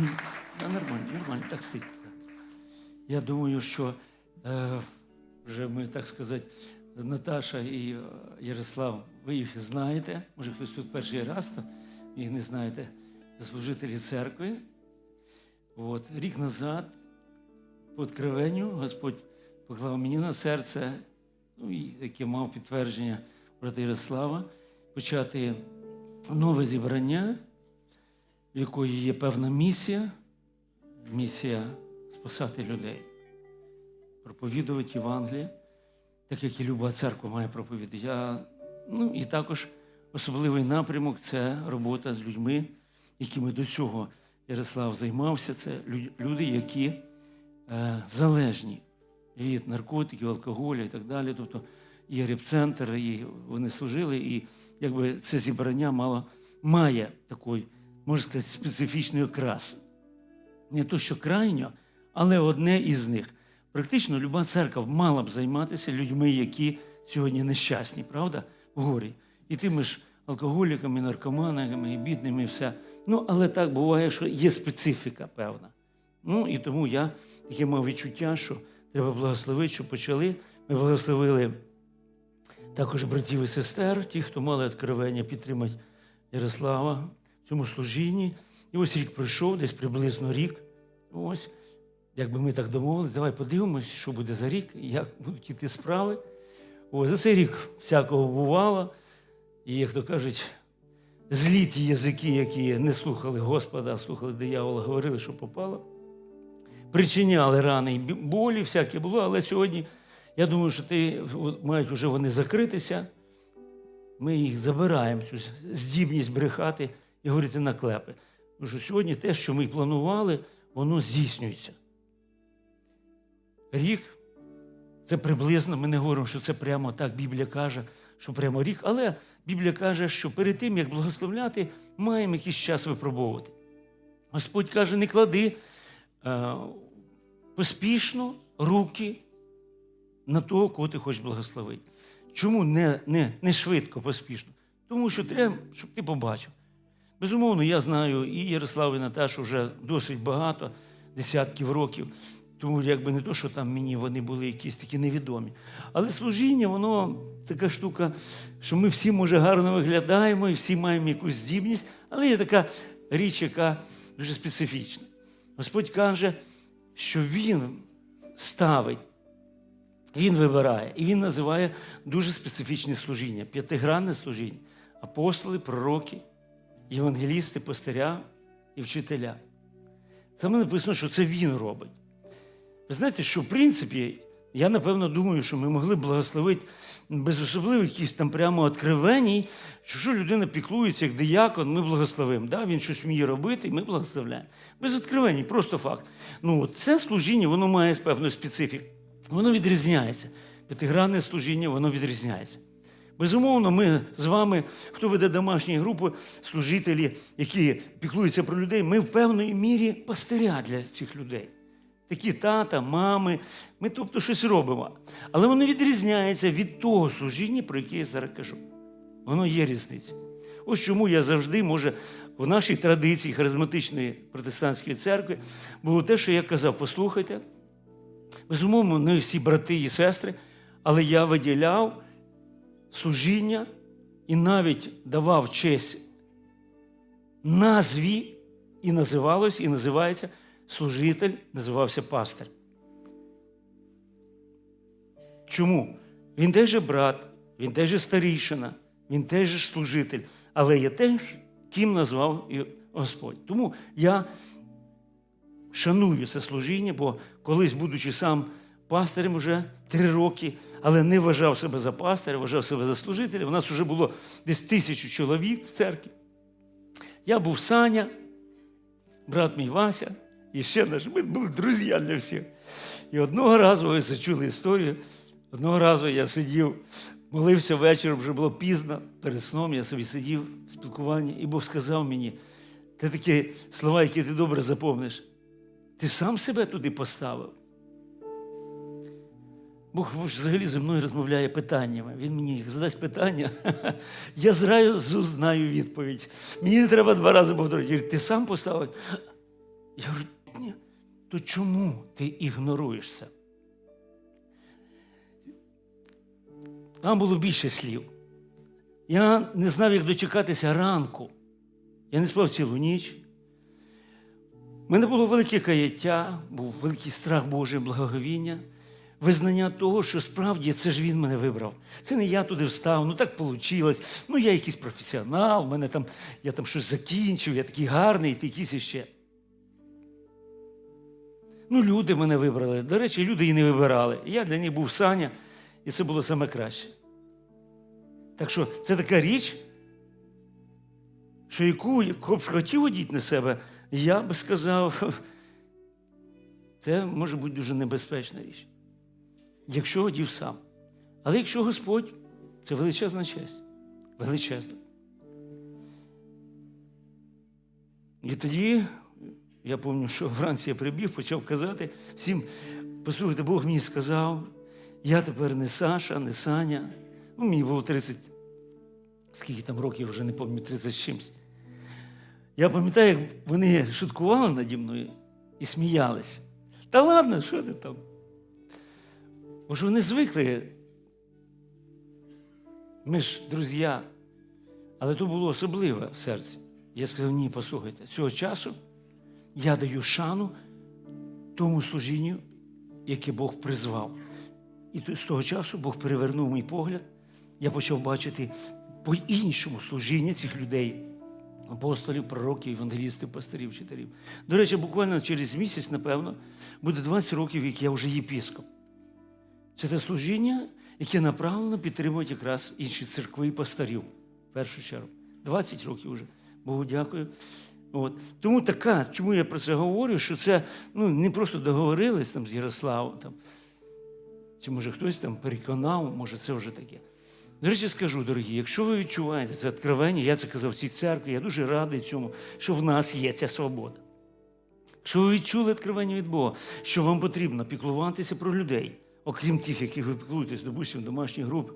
Ні, та нормально, нормально, так стить. Я думаю, що е, вже ми, так сказати, Наташа і е, Ярослав, ви їх знаєте. Може, хтось тут перший раз, то їх не знаєте, служителі церкви. От, рік назад, по откровенню, Господь поклав мені на серце, ну, і яке мав підтвердження брата Ярослава, почати нове зібрання, в якої є певна місія, місія спасати людей, проповідувати Євангеліє, так як і люба церква має проповідати. Я, ну, і також особливий напрямок це робота з людьми, якими до цього Ярослав займався. Це люди, які е, залежні від наркотиків, алкоголю і так далі. Тобто є репцентр, і вони служили, і якби це зібрання мало, має такий, можна сказати, специфічний окрас. Не то, що крайньо, але одне із них. Практично люба церква мала б займатися людьми, які сьогодні нещасні, правда? В горі. І тими ж алкоголіками, наркоманами, і бідними, і все. Ну, але так буває, що є специфіка певна. Ну і тому я таке мав відчуття, що треба благословити, що почали. Ми благословили також братів і сестер, ті, хто мали откровення підтримати Ярослава цьому служінні. І ось рік пройшов, десь приблизно рік. Ось, якби ми так домовились, давай подивимось, що буде за рік, як будуть іти справи. Ось, за цей рік всякого бувало. І, як то кажуть, злі ті язики, які не слухали Господа, а слухали диявола, говорили, що попало. Причиняли рани і болі, всяке було, але сьогодні, я думаю, що ти мають вже вони закритися. Ми їх забираємо, цю здібність брехати і говорити наклепи. Тому що сьогодні те, що ми планували, воно здійснюється. Рік це приблизно, ми не говоримо, що це прямо так Біблія каже, що прямо рік, але Біблія каже, що перед тим, як благословляти, маємо якийсь час випробовувати. Господь каже, не клади е, поспішно руки на того, кого ти хочеш благословити. Чому не, не, не швидко, поспішно? Тому що треба, щоб ти побачив. Безумовно, я знаю і Ярослав, і Наташу вже досить багато, десятків років. Тому якби не то, що там мені вони були якісь такі невідомі. Але служіння, воно така штука, що ми всі, може, гарно виглядаємо і всі маємо якусь здібність, але є така річ, яка дуже специфічна. Господь каже, що Він ставить, Він вибирає, і Він називає дуже специфічне служіння, п'ятигранне служіння. Апостоли, пророки, євангелісти, пастиря і вчителя. Саме написано, що це він робить. Ви знаєте, що в принципі, я напевно думаю, що ми могли благословити без особливих якихось там прямо откровеній, що що людина піклується як диякон, ми благословимо. Да? Він щось вміє робити, і ми благословляємо. Без откровеній, просто факт. Ну, це служіння, воно має певну специфіку. Воно відрізняється. П'ятигранне служіння, воно відрізняється. Безумовно, ми з вами, хто веде домашні групи, служителі, які піклуються про людей, ми в певної мірі пастиря для цих людей. Такі тата, мами, ми тобто щось робимо. Але воно відрізняється від того служіння, про яке я зараз кажу. Воно є різниця. Ось чому я завжди, може, в нашій традиції харизматичної протестантської церкви було те, що я казав: послухайте, безумовно, не всі брати і сестри, але я виділяв служіння і навіть давав честь назві, і називалось, і називається служитель, називався пастир. Чому? Він теж є брат, він теж є старішина, він теж є служитель, але є теж, ким назвав і Господь. Тому я шаную це служіння, бо колись, будучи сам пастирем уже три роки, але не вважав себе за пастиря, вважав себе за служителя. У нас вже було десь тисячу чоловік в церкві. Я був Саня, брат мій Вася, і ще наш, ми були друзі для всіх. І одного разу ви це чули історію. Одного разу я сидів, молився вечором, вже було пізно, перед сном я собі сидів в спілкуванні, і Бог сказав мені, ти такі слова, які ти добре запомниш. Ти сам себе туди поставив. Бог взагалі зі мною розмовляє питаннями. Він мені задасть питання, я зразу знаю відповідь. Мені не треба два рази повторити. Ти сам поставив. Я говорю, ні, то чому ти ігноруєш це? Там було більше слів. Я не знав, як дочекатися ранку. Я не спав цілу ніч. У мене було велике каяття, був великий страх Божий, благоговіння, визнання того, що справді це ж він мене вибрав. Це не я туди встав, ну так вийшло. Ну, я якийсь професіонал, мене там, я там щось закінчив, я такий гарний, ти якийсь іще. Ну, люди мене вибрали. До речі, люди і не вибирали. Я для них був Саня, і це було саме краще. Так що це така річ, що яку б хотів одіти на себе, я би сказав, це може бути дуже небезпечна річ. Якщо одів сам. Але якщо Господь, це величезна честь. Величезна. І тоді я пам'ятаю, що вранці я прибіг, почав казати всім, послухайте, Бог мені сказав, я тепер не Саша, не Саня. Ну, мені було 30, скільки там років, вже не пам'ятаю, 30 з чимось. Я пам'ятаю, як вони шуткували наді мною і сміялись. Та ладно, що ти там? Бо ж вони звикли. Ми ж друзі. Але то було особливе в серці. Я сказав, ні, послухайте, з цього часу я даю шану тому служінню, яке Бог призвав. І з того часу Бог перевернув мій погляд. Я почав бачити по-іншому служіння цих людей, апостолів, пророків, евангелістів, пастирів, вчителів. До речі, буквально через місяць, напевно, буде 20 років, як я вже єпіскоп. Це те служіння, яке направлено підтримують якраз інші церкви і пастирів, в першу чергу. 20 років вже. Богу дякую. От. Тому така, чому я про це говорю, що це ну, не просто договорились там з Ярославом, там, чи може хтось там переконав, може це вже таке. До речі, скажу, дорогі, якщо ви відчуваєте це відкривання, я це казав в цій церкві, я дуже радий цьому, що в нас є ця свобода. Якщо ви відчули відкривання від Бога, що вам потрібно піклуватися про людей, окрім тих, яких ви піклуєтесь, допустимо, домашніх груп,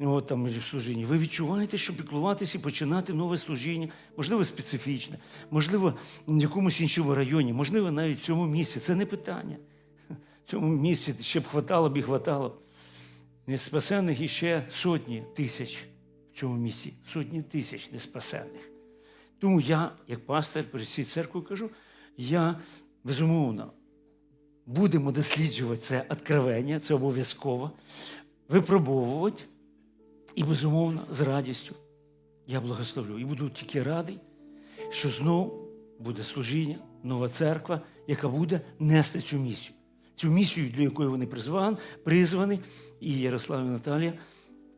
от там в служінні, ви відчуваєте, що піклуватися і починати нове служіння, можливо, специфічне, можливо, в якомусь іншому районі, можливо, навіть в цьому місці. Це не питання. В цьому місці ще б хватало б і хватало. Неспасених іще сотні тисяч в цьому місці, сотні тисяч неспасених. Тому я, як пастор при всій церкві кажу, я безумовно будемо досліджувати це откровення, це обов'язково, випробовувати і, безумовно, з радістю я благословлю. І буду тільки радий, що знову буде служіння, нова церква, яка буде нести цю місію. Цю місію, до якої вони призвані, призвані, і Ярослав і Наталія,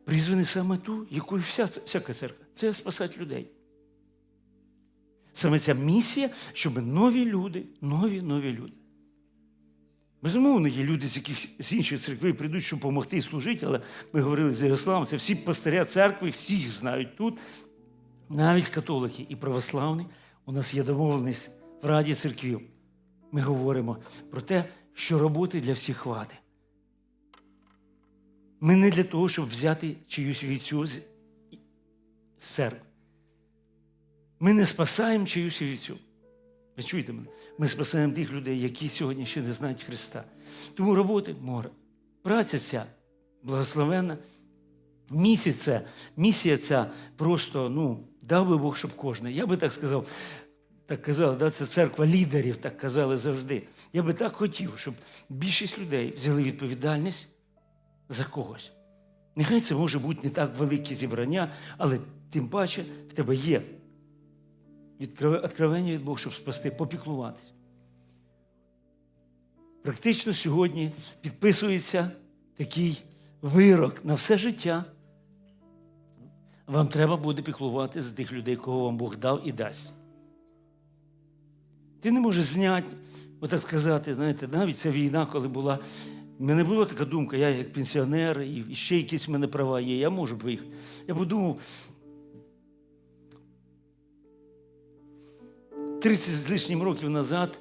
призвані саме ту, якою вся, всяка церква. Це спасати людей. Саме ця місія, щоб нові люди, нові, нові люди. Безумовно, є люди, з яких з іншої церкви прийдуть, щоб допомогти і служити, але ми говорили з Ярославом, це всі пастиря церкви, всі їх знають тут, навіть католики і православні. У нас є домовленість в Раді церквів. Ми говоримо про те, що роботи для всіх хватить. Ми не для того, щоб взяти чиюсь вівцю з церкви. Ми не спасаємо чиюсь вівцю. Ви чуєте мене? Ми спасаємо тих людей, які сьогодні ще не знають Христа. Тому роботи море. Праця ця благословенна. Місія ця, місія ця просто, ну, дав би Бог, щоб кожен. Я би так сказав, так казали, да, це церква лідерів, так казали завжди. Я би так хотів, щоб більшість людей взяли відповідальність за когось. Нехай це може бути не так велике зібрання, але тим паче в тебе є відкривання від Бога, щоб спасти, попіклуватися. Практично сьогодні підписується такий вирок на все життя. Вам треба буде піклувати з тих людей, кого вам Бог дав і дасть. Ти не можеш зняти, отак сказати, знаєте, навіть ця війна, коли була. в мене була така думка, я як пенсіонер, і ще якісь в мене права є, я можу б виїхати. Я подумав, 30 з лишнім років назад,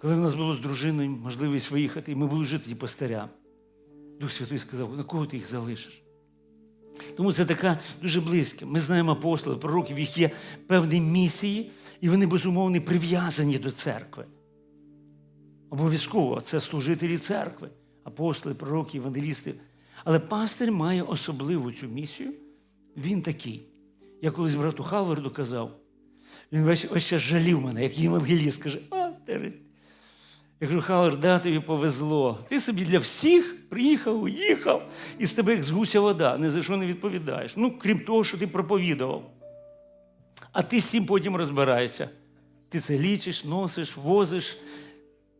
коли в нас було з дружиною можливість виїхати, і ми були жити пастиря, Дух Святий сказав, на кого ти їх залишиш? Тому це така дуже близьке. Ми знаємо апостолів, пророків, їх є певні місії, і вони безумовно прив'язані до церкви. Обов'язково це служителі церкви, апостоли, пророки, евангелісти. Але пастир має особливу цю місію. Він такий. Я колись брату Халварду казав, він весь, весь час жалів мене, як євангеліст, каже, а, ти. Я кажу, Халвард, да, тобі повезло. Ти собі для всіх приїхав, уїхав, і з тебе як з гуся вода, ні за що не відповідаєш. Ну, крім того, що ти проповідував. А ти з цим потім розбираєшся. Ти це лічиш, носиш, возиш,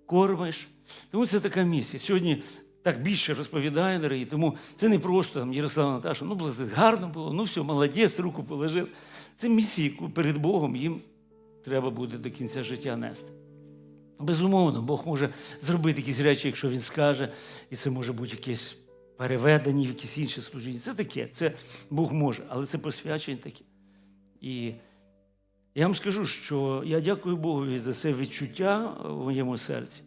кормиш. Тому це така місія. Сьогодні так більше розповідає, дорогі, тому це не просто там Ярослава Наташа, ну гарно було, ну все, молодець, руку положив. Це місія, яку перед Богом їм треба буде до кінця життя нести. Безумовно, Бог може зробити якісь речі, якщо він скаже, і це може бути якесь переведення, якісь інші служіння. Це таке, це Бог може, але це посвячення таке. І я вам скажу, що я дякую Богові за це відчуття в моєму серці,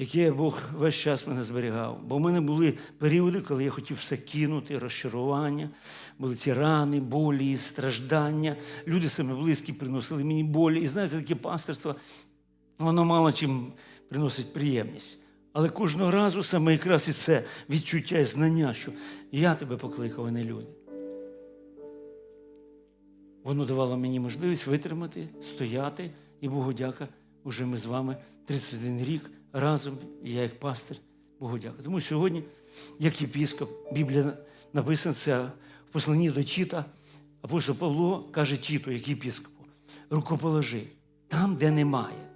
яке Бог весь час мене зберігав. Бо в мене були періоди, коли я хотів все кинути, розчарування, були ці рани, болі, страждання. Люди саме близькі приносили мені болі. І знаєте, таке пасторство, воно мало чим приносить приємність. Але кожного разу саме якраз і це відчуття і знання, що я тебе покликав, а не люди. Воно давало мені можливість витримати, стояти, і Богу дяка, уже ми з вами 31 рік разом, і я як пастир, Богу дяка. Тому сьогодні, як єпіскоп, Біблія написана це в посланні до Тіта, апостол Павло каже Тіту, як єпіскопу, рукоположи там, де немає,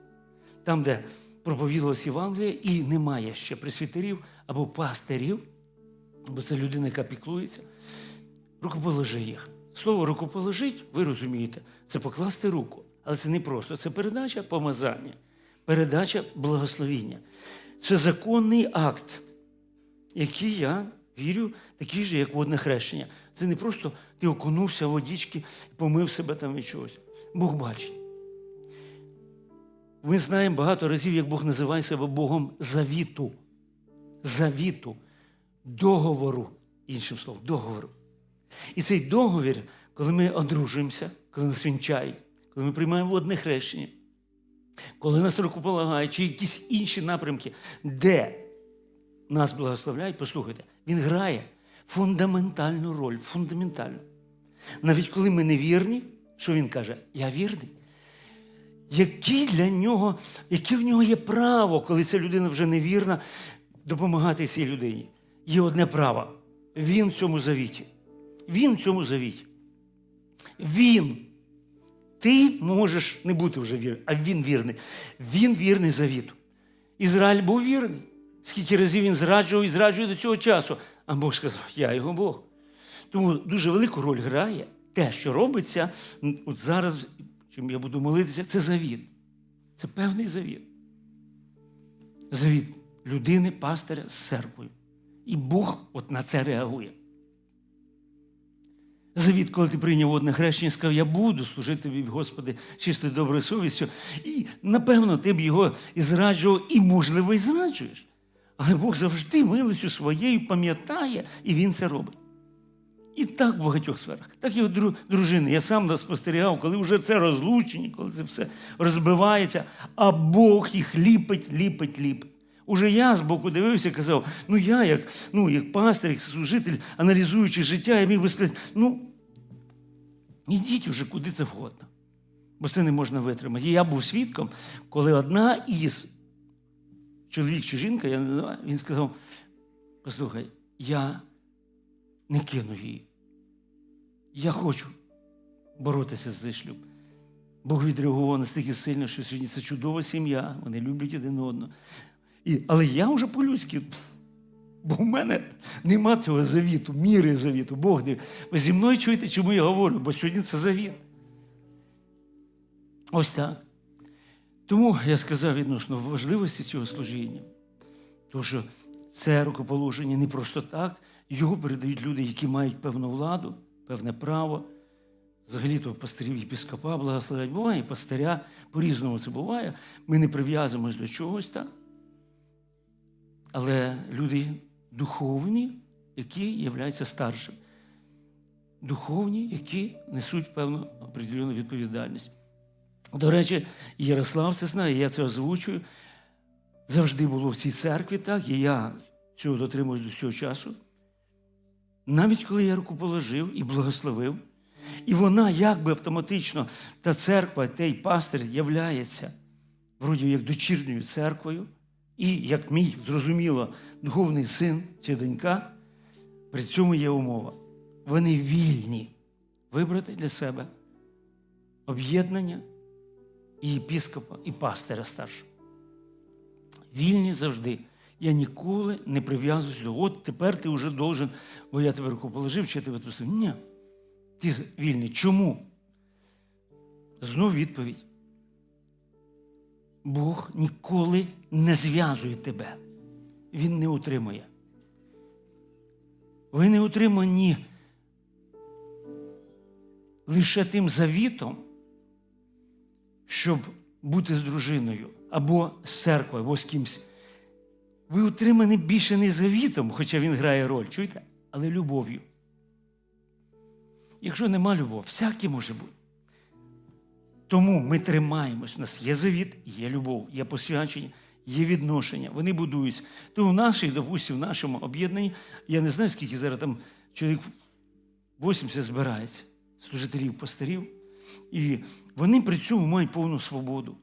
там, де проповідалась Євангелія, і немає ще пресвітерів або пастирів, бо це людина, яка піклується, рукоположи їх. Слово рукоположить, ви розумієте, це покласти руку. Але це не просто, це передача помазання, передача благословіння. Це законний акт, який я вірю, такий же, як водне хрещення. Це не просто ти окунувся в водички і помив себе там від чогось. Бог бачить. Ми знаємо багато разів, як Бог називає себе Богом завіту. Завіту, договору, іншим словом, договору. І цей договір, коли ми одружуємося, коли нас вінчають, коли ми приймаємо водне хрещення, коли нас рукополагають, чи якісь інші напрямки, де нас благословляють, послухайте, він грає фундаментальну роль, фундаментальну. Навіть коли ми не вірні, що він каже, я вірний. Який для нього, яке в нього є право, коли ця людина вже невірна, допомагати цій людині? Є одне право. Він в цьому завіті. Він в цьому завіті. Він. Ти можеш не бути вже вірним, а він вірний. Він вірний завіту. Ізраїль був вірний. Скільки разів він зраджував і зраджує до цього часу. А Бог сказав, я його Бог. Тому дуже велику роль грає те, що робиться от зараз, чим я буду молитися, це завіт. Це певний завіт. Завіт людини, пастиря з церквою. І Бог от на це реагує. Завіт, коли ти прийняв водне хрещення, сказав, я буду служити тобі, Господи, чистою доброю совістю. І, напевно, ти б його і зраджував, і, можливо, і зраджуєш. Але Бог завжди милостю своєю пам'ятає, і Він це робить. І так в багатьох сферах. Так і дру- дружини. Я сам спостерігав, коли вже це розлучені, коли це все розбивається, а Бог їх ліпить, ліпить, ліпить. Уже я з боку дивився і казав, ну я, як ну, як пастир, як служитель, аналізуючи життя, я міг би сказати, ну, ідіть уже куди це вгодно. Бо це не можна витримати. І я був свідком, коли одна із чоловік чи жінка, я не знаю, він сказав: послухай, я не кину її. Я хочу боротися цей шлюб. Бог відреагував настільки сильно, що сьогодні це чудова сім'я, вони люблять один одного. І, але я вже по-людськи, бо в мене нема цього завіту, міри завіту. Бог не. Ви зі мною чуєте, чому я говорю? Бо сьогодні це завіт. Ось так. Тому я сказав відносно важливості цього служіння. Тому що це рукоположення не просто так. Його передають люди, які мають певну владу, певне право. Взагалі то пастирів єпископа благословлять. Буває пастиря, по-різному це буває. Ми не прив'язуємось до чогось так. Але люди духовні, які являються старшими. духовні, які несуть певну определену відповідальність. До речі, Ярослав це знає, я це озвучую. Завжди було в цій церкві так, і я цього дотримуюсь до цього часу. Навіть коли я руку положив і благословив, і вона якби автоматично, та церква, той пастир являється вроді як дочірньою церквою, і як мій, зрозуміло, духовний син чи донька, при цьому є умова. Вони вільні вибрати для себе об'єднання і єпіскопа, і пастиря старшого. Вільні завжди. Я ніколи не прив'язуюсь до, от тепер ти вже должен, бо я тебе руку положив, чи я тебе трусив. Ні. Ти вільний. Чому? Знов відповідь. Бог ніколи не зв'язує тебе. Він не утримує. Ви не утримані лише тим завітом, щоб бути з дружиною, або з церквою, або з кимсь. Ви утримані більше не завітом, хоча він грає роль, чуєте? Але любов'ю. Якщо нема любов, всяке може бути. Тому ми тримаємось. У нас є завіт, є любов, є посвячення, є відношення. Вони будуються. То у наших, допустимо, в нашому об'єднанні, я не знаю, скільки зараз там чоловік 80 збирається, служителів, пастирів. І вони при цьому мають повну свободу.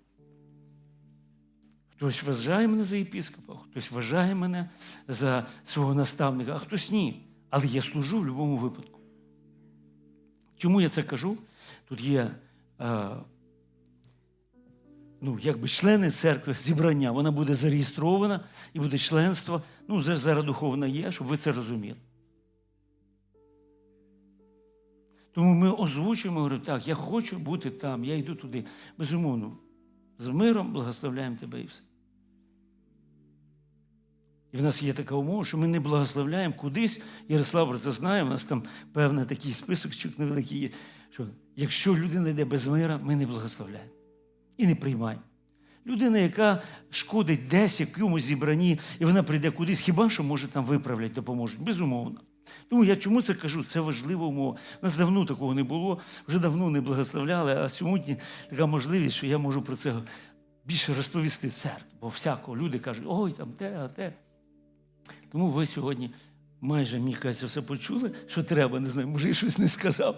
Хтось вважає мене за єпіскопа, хтось вважає мене за свого наставника, а хтось ні. Але я служу в будь-якому випадку. Чому я це кажу? Тут є е, ну, якби члени церкви, зібрання, вона буде зареєстрована і буде членство. Ну, зараз духовна є, щоб ви це розуміли. Тому ми озвучуємо, говоримо, так, я хочу бути там, я йду туди. Безумовно, з миром благословляємо тебе і все. І в нас є така умова, що ми не благословляємо кудись. Ярослав про це знає, у нас там певний такий список невеликий є, що якщо людина йде без мира, ми не благословляємо і не приймаємо. Людина, яка шкодить десь якомусь зібранні, і вона прийде кудись, хіба що може там виправлять, допоможуть? Безумовно. Тому я чому це кажу? Це важлива умова. У нас давно такого не було, вже давно не благословляли, а сьогодні така можливість, що я можу про це більше розповісти церкві. Бо всякого люди кажуть, ой, там те, а те. Тому ви сьогодні майже, мені кажеться, все почули, що треба, не знаю, може, я щось не сказав.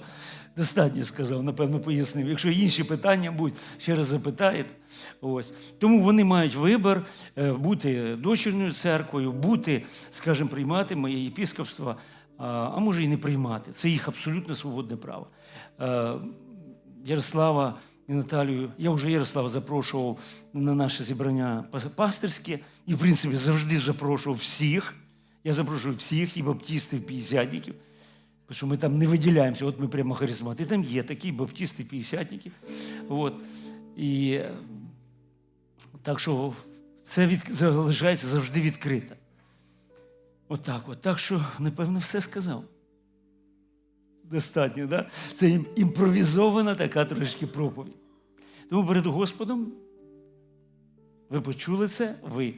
Достатньо сказав, напевно, пояснив. Якщо інші питання будуть, ще раз запитаєте. Ось. Тому вони мають вибір е, бути дочірньою церквою, бути, скажімо, приймати моє єпіскопство, а, може і не приймати. Це їх абсолютно свободне право. Е, Ярослава і Наталію, я вже Ярослава запрошував на наше зібрання пастирське, і, в принципі, завжди запрошував всіх. Я запрошую всіх, і баптістів, і п'ятдесятників, тому що ми там не виділяємося, от ми прямо харизмати. Там є такі баптісти, п'ятдесятники. От. І так що це від, залишається завжди відкрите. Отак от, от. Так що, напевно, все сказав. Достатньо, да? Це імпровізована така трошки проповідь. Тому перед Господом ви почули це, ви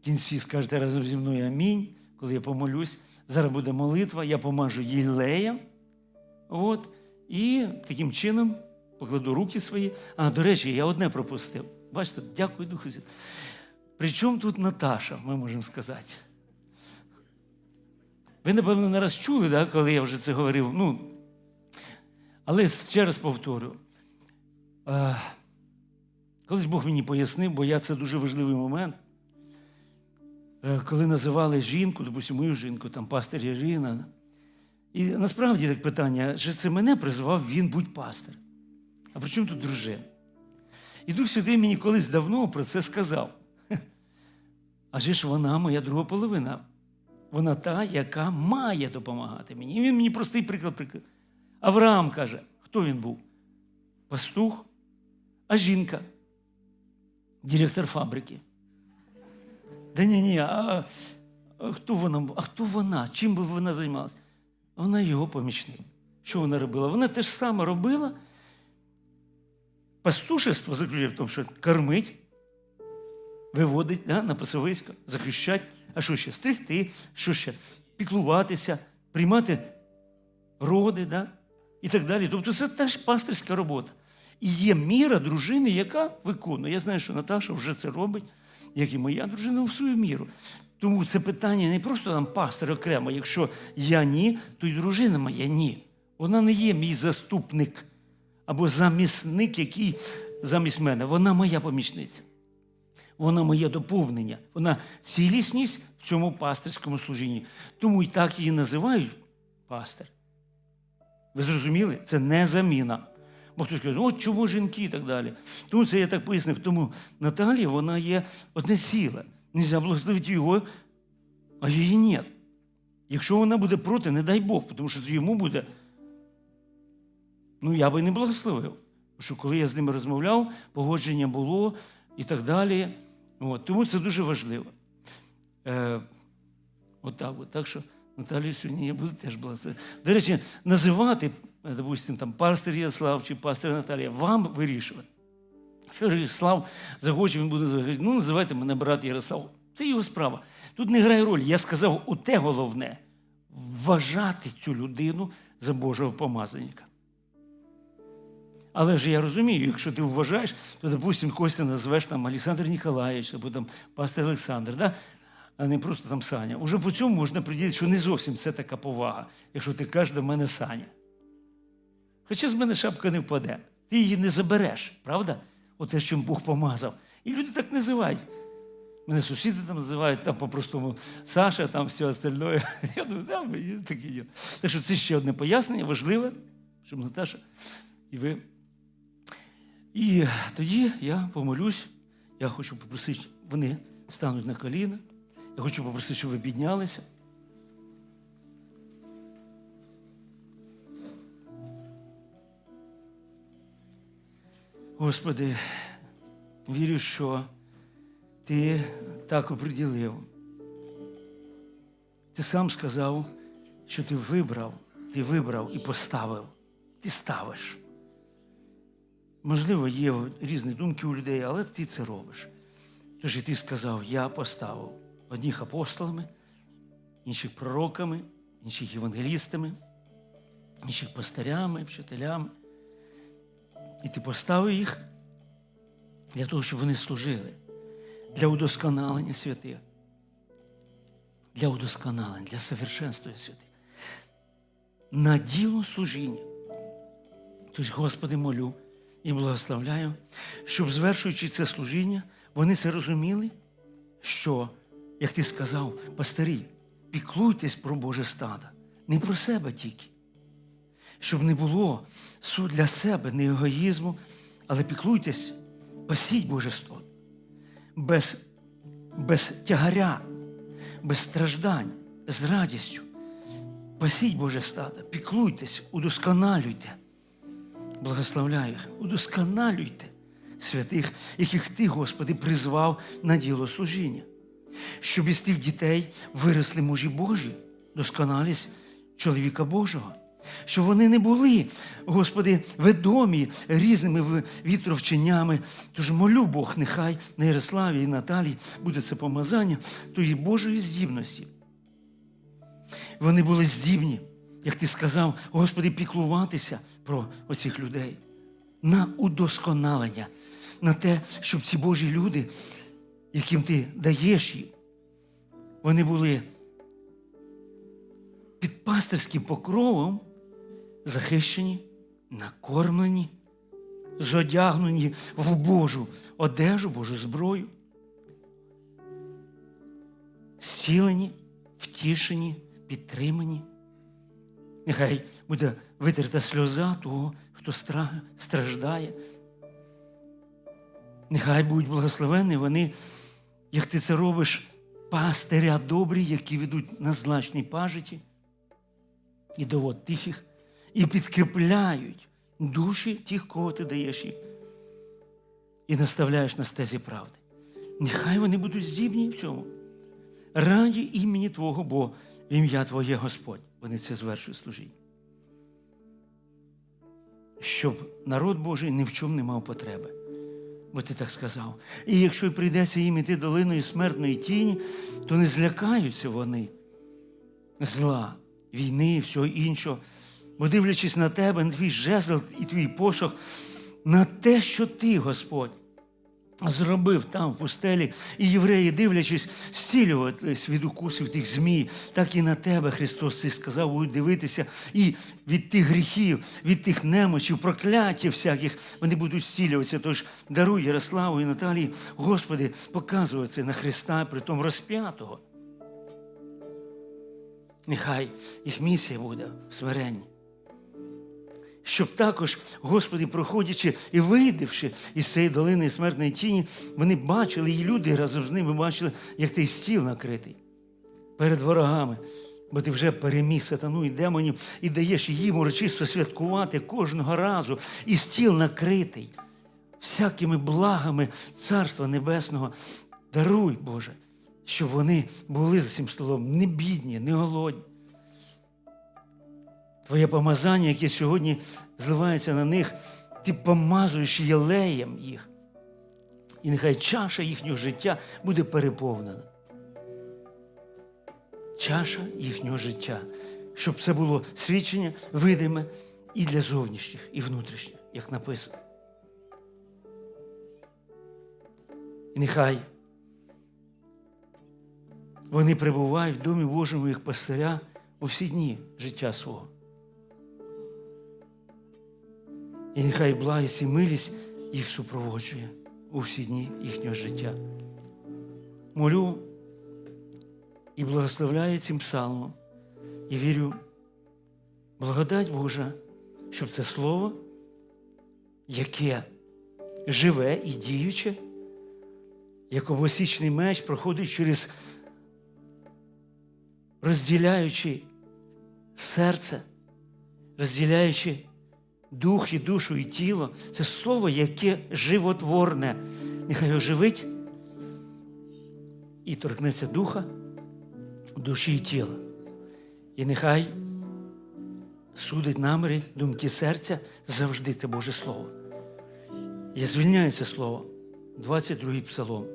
в кінці скажете разом зі мною амінь, коли я помолюсь. Зараз буде молитва, я помажу єлеєм. От, і таким чином покладу руки свої. А, до речі, я одне пропустив. Бачите, дякую Духу. Святому. Причому тут Наташа, ми можемо сказати. Ви, напевно, не раз чули, да, коли я вже це говорив. Ну, але ще раз повторю. Колись Бог мені пояснив, бо я це дуже важливий момент. Е, Коли називали жінку, допустимо, мою жінку, там пастир Ірина. І насправді так питання, чи це мене призвав він будь пастир. А при чому тут дружина? І Дух Святий мені колись давно про це сказав. Адже ж вона моя друга половина вона та, яка має допомагати мені. І він мені простий приклад приклад. Авраам каже, хто він був? Пастух, а жінка, директор фабрики. Да ні, ні, а, а хто вона? А хто вона? Чим би вона займалася? Вона його помічник. Що вона робила? Вона те ж саме робила. Пастушество заключає в тому, що кормить, виводить да, на пасовисько, захищать. А що ще? Стригти, що ще? Піклуватися, приймати роди, да? і так далі. Тобто це теж пастирська робота. І є міра дружини, яка виконує. Я знаю, що Наташа вже це робить, як і моя дружина, в свою міру. Тому це питання не просто там пастир окремо. Якщо я ні, то й дружина моя ні. Вона не є мій заступник або замісник, який замість мене. Вона моя помічниця. Вона моє доповнення, вона цілісність в цьому пастирському служінні. Тому і так її називають пастир. Ви зрозуміли? Це не заміна. Бо хтось каже, от чому жінки і так далі. Тому це я так пояснив. Тому Наталія, вона є одне ціле. Нельзя благословити його, а її ні. Якщо вона буде проти, не дай Бог, тому що йому буде. Ну, я би не благословив. Що коли я з ними розмовляв, погодження було і так далі. От, тому це дуже важливо. Е, Отак, от, так що Наталію сьогодні я буду теж благословити. До речі, називати, допустим, там пастир Яслав чи пастир Наталія, вам вирішувати. Що Ярослав захоче, він буде говорити, ну називайте мене брат Ярослав. Це його справа. Тут не грає роль. Я сказав оте головне вважати цю людину за Божого помазанника. Але ж я розумію, якщо ти вважаєш, то, допустим, когось ти назвеш там Олександр Ніколаєвич або там пастор Олександр, да? А не просто там Саня. Уже по цьому можна приділити, що не зовсім це така повага, якщо ти кажеш до мене Саня. Хоча з мене шапка не впаде. Ти її не забереш, правда? Оте, що Бог помазав. І люди так називають. Мене сусіди там називають там по-простому Саша, там все остальное. Я думаю, да, таке є. Так що це ще одне пояснення, важливе, щоб Наташа і ви. І тоді я помолюсь, я хочу попросити, вони стануть на коліна. Я хочу попросити, щоб ви піднялися. Господи, вірю, що Ти так оприділив. Ти сам сказав, що ти вибрав, ти вибрав і поставив. Ти ставиш. Можливо, є різні думки у людей, але ти це робиш. Тож і ти сказав, я поставив одних апостолами, інших пророками, інших євангелістами, інших пастирями, вчителями. І ти поставив їх для того, щоб вони служили, для удосконалення святих, для удосконалення, для совершенства святих. На діло служіння. Тож, Господи, молю і благословляю, щоб, звершуючи це служіння, вони це розуміли, що, як ти сказав, пастирі, піклуйтесь про Боже стадо, не про себе тільки, щоб не було суд для себе, не егоїзму, але піклуйтесь, пасіть Боже стадо, без, без тягаря, без страждань, з радістю. Пасіть Боже стадо, піклуйтесь, удосконалюйте. Благословляю удосконалюйте святих, яких Ти, Господи, призвав на діло служіння, щоб із тих дітей виросли мужі Божі, досконалість чоловіка Божого, щоб вони не були, Господи, ведомі різними вітровченнями. Тож молю Бог, нехай на Ярославі і Наталії буде це помазання тої Божої здібності. Вони були здібні, як ти сказав, Господи, піклуватися про оцих людей на удосконалення, на те, щоб ці Божі люди, яким ти даєш їм, вони були під пастирським покровом захищені, накормлені, зодягнені в Божу одежу, Божу зброю, зцілені, втішені, підтримані. Нехай буде витерта сльоза того, хто страждає. Нехай будуть благословені вони, як ти це робиш, пастиря добрі, які ведуть на злачній пажиті і довод тихих, і підкріпляють душі тих, кого ти даєш їм, і наставляєш на стезі правди. Нехай вони будуть здібні в цьому. Раді імені Твого, бо в ім'я Твоє Господь. Вони це звершують служіння. Щоб народ Божий ні в чому не мав потреби. Бо ти так сказав. І якщо прийдеться їм іти долиною смертної тіні, то не злякаються вони зла, війни всього іншого. Бо дивлячись на тебе, на твій жезл і твій пошук, на те, що ти, Господь, зробив там в пустелі, і євреї, дивлячись, зцілюватись від укусів тих змій, так і на тебе, Христос, ти сказав, будуть дивитися, і від тих гріхів, від тих немочів, прокляттів всяких, вони будуть зцілюватися. Тож даруй Ярославу і Наталії, Господи, показувати на Христа, при тому розп'ятого. Нехай їх місія буде в смиренні щоб також, Господи, проходячи і вийдивши із цієї долини смертної тіні, вони бачили, і люди разом з ними бачили, як той стіл накритий перед ворогами. Бо ти вже переміг сатану і демонів і даєш їм урочисто святкувати кожного разу, і стіл накритий всякими благами Царства Небесного. Даруй, Боже, щоб вони були за цим столом не бідні, не голодні. Твоє помазання, яке сьогодні зливається на них, ти помазуєш єлеєм їх. І нехай чаша їхнього життя буде переповнена. Чаша їхнього життя, щоб це було свідчення видиме і для зовнішніх, і внутрішніх, як написано. І нехай вони перебувають в домі Божому як пастиря у всі дні життя свого. І нехай благість і милість їх супроводжує у всі дні їхнього життя. Молю і благословляю цим псалмом і вірю, благодать Божа, щоб це слово, яке живе і діюче, як обосічний меч проходить через розділяючи серце, розділяючи дух і душу і тіло це слово, яке животворне. Нехай оживить і торкнеться духа, душі і тіла. І нехай судить наміри, думки серця завжди це Боже Слово. Я звільняю це слово, 22-й псалом.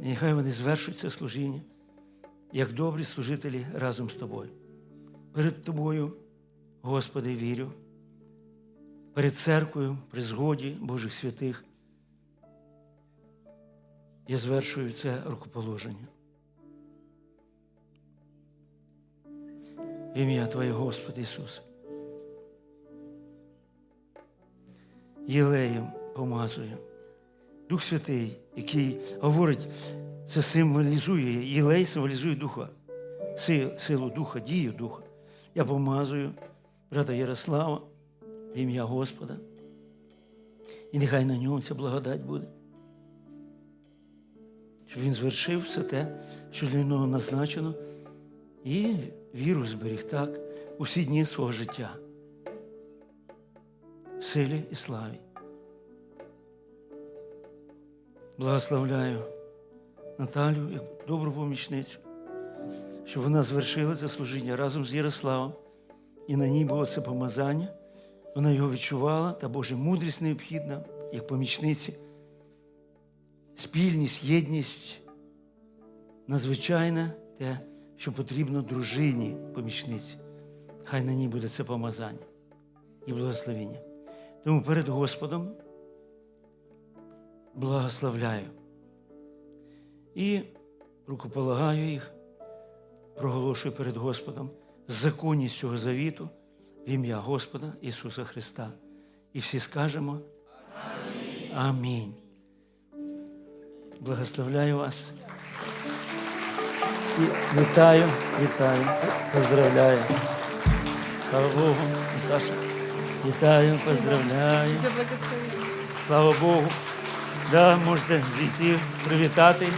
І нехай вони звершують це служіння, як добрі служителі разом з тобою. Перед тобою, Господи, вірю перед церквою, при згоді Божих святих. Я звершую це рукоположення. В ім'я Твоє, Господи Ісус. Єлеєм помазую. Дух Святий, який говорить, це символізує, єлей символізує духа, силу духа, дію духа. Я помазую брата Ярослава ім'я Господа. І нехай на ньому ця благодать буде. Щоб він звершив все те, що для нього назначено, і віру зберіг так усі дні свого життя. В силі і славі. Благословляю Наталю як добру помічницю, щоб вона звершила це служіння разом з Ярославом, і на ній було це помазання. Вона його відчувала, та Божа мудрість необхідна, як помічниці, спільність, єдність, надзвичайне те, що потрібно дружині помічниці. Хай на ній буде це помазання і благословення. Тому перед Господом благословляю і рукополагаю їх, проголошую перед Господом законність цього завіту в ім'я Господа Ісуса Христа. І всі скажемо Амінь. Амінь. Благословляю вас. І вітаю, вітаю, поздравляю. Слава Богу, Наташа. Вітаю, поздравляю. Слава Богу. Да, можете зійти, привітати.